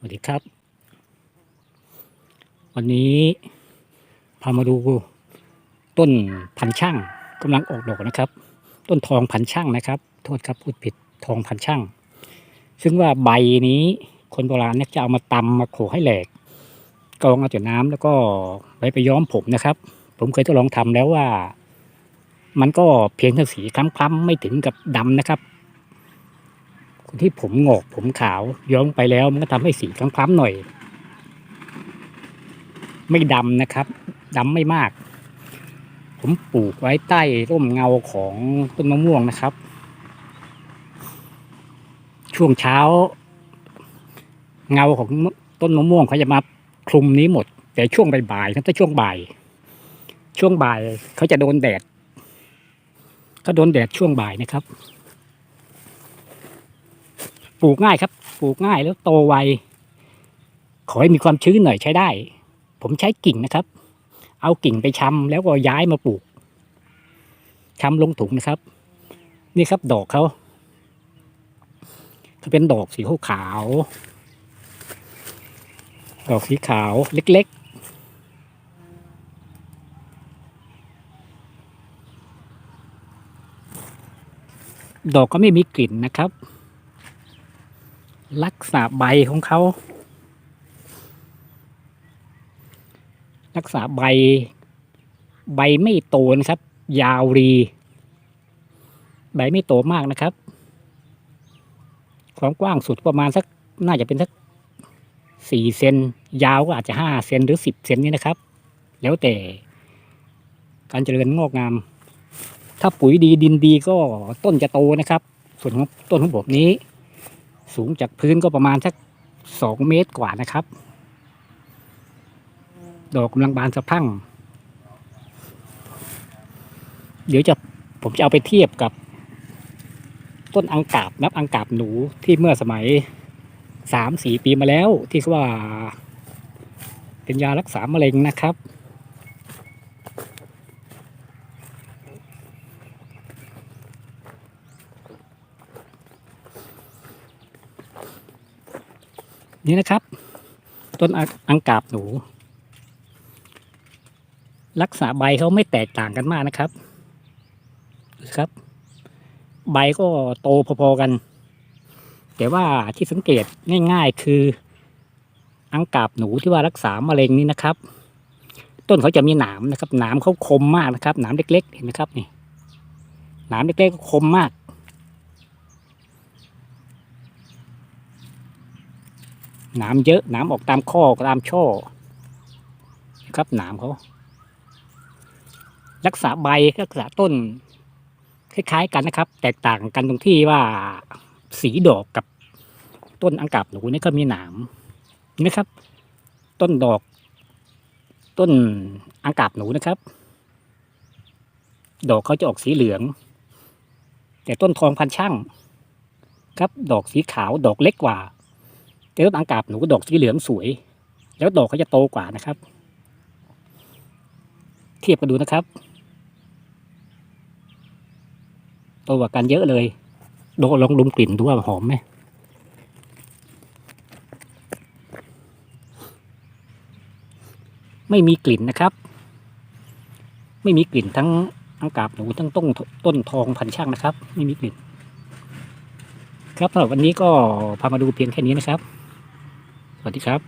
สวัสดีครับ วันนี้พามาดูต้นพันช่างกำลังออกดอกนะครับ ต้นทองพันช่างนะครับ โทษครับพูดผิดทองพันช่าง ซึ่งว่าใบนี้คนโบราณเนี่ยจะเอามาตำมาโขให้แหลกกรองเอาจากน้ำแล้วก็ไปไปย้อมผมนะครับ ผมเคยทดลองทำแล้วว่า มันก็เพียงแค่สีคล้ำๆไม่ถึงกับดำนะครับ ที่ผมงอกผมขาวย้อมไปแล้วมันก็ทำให้สีคล้ำๆหน่อย ไม่ดำนะครับดำไม่มาก ผมปลูกไว้ใต้ร่มเงาของต้นมะม่วงนะครับ ช่วงเช้า เงาของต้นมะม่วงเขาจะมาคลุมนี้หมด แต่ช่วงบ่ายๆครับถ้าช่วงบ่าย ช่วงบ่ายเขาจะโดนแดดเขาโดนแดดช่วงบ่ายนะครับ ปลูกง่ายครับ ปลูกง่ายแล้วโตไว ขอให้มีความชื้นหน่อยใช้ได้ ผมใช้กิ่งนะครับ เอากิ่งไปชำแล้วก็ย้ายมาปลูกชำลงถุงนะครับ นี่ครับดอกเขาเขาเป็นดอกสีขาวดอกสีขาวเล็กๆ ดอกก็ไม่มีกลิ่นนะครับ ลักษณะใบของเขา ลักษณะใบ ใบไม่โตนะครับ ยาวรี ใบไม่โตมากนะครับ ความกว้างสุดประมาณสักน่าจะเป็นสักสี่เซนยาวก็อาจจะห้าเซนหรือสิบเซนนี่นะครับ แล้วแต่ การเจริญงอกงาม ถ้าปุ๋ยดีดินดีก็ต้นจะโตนะครับ ส่วนของต้นของผมนี้ สูงจากพื้นก็ประมาณสักสองเมตรกว่านะครับ ดอกกำลังบานสะพั่ง เดี๋ยวจะผมจะเอาไปเทียบกับ ต้นอังกาบนับอังกาบหนูที่เมื่อสมัยสามสี่ปีมาแล้วที่เขาว่า เป็นยารักษามะเร็งนะครับ นี่นะครับ ต้นอังกาบหนู ลักษณะใบเขาไม่แตกต่างกันมากนะครับครับ ใบก็โตพอๆกัน แต่ว่าที่สังเกตง่ายๆคือ อังกาบหนูที่ว่ารักษามะเร็งนี่นะครับ ต้นเขาจะมีหนามนะครับหนามเขาคมมากนะครับหนามเล็กๆเห็นไหมครับนี่หนามเล็กๆก็คมมาก หนามเยอะหนามออกตามข้อตามช่อครับหนามเขารักษาใบรักษาต้น คล้ายๆกันนะครับ แตกต่างกันตรงที่ว่าสีดอกกับต้นอังกาบหนูนี่ก็มีหนามนี่นะครับ ต้นดอก ต้นอังกาบหนูนะครับ ดอกเขาจะออกสีเหลือง แต่ต้นทองพันช่าง ครับ ดอกสีขาวดอกเล็กกว่า แต่ต้นอังกาบหนูก็ดอกสีเหลืองสวย แล้วดอกเขาจะโตกว่านะครับ เทียบกันดูนะครับ โตกว่ากันเยอะเลยดูลองดมกลิ่นดูว่าหอมไหมไม่มีกลิ่นนะครับ ไม่มีกลิ่นทั้งอังกาบหนูทั้งต้นต้นทองพันช่างนะครับ ไม่มีกลิ่น ครับสำหรับวันนี้ก็พามาดูเพียงแค่นี้นะครับ สวัสดีครับ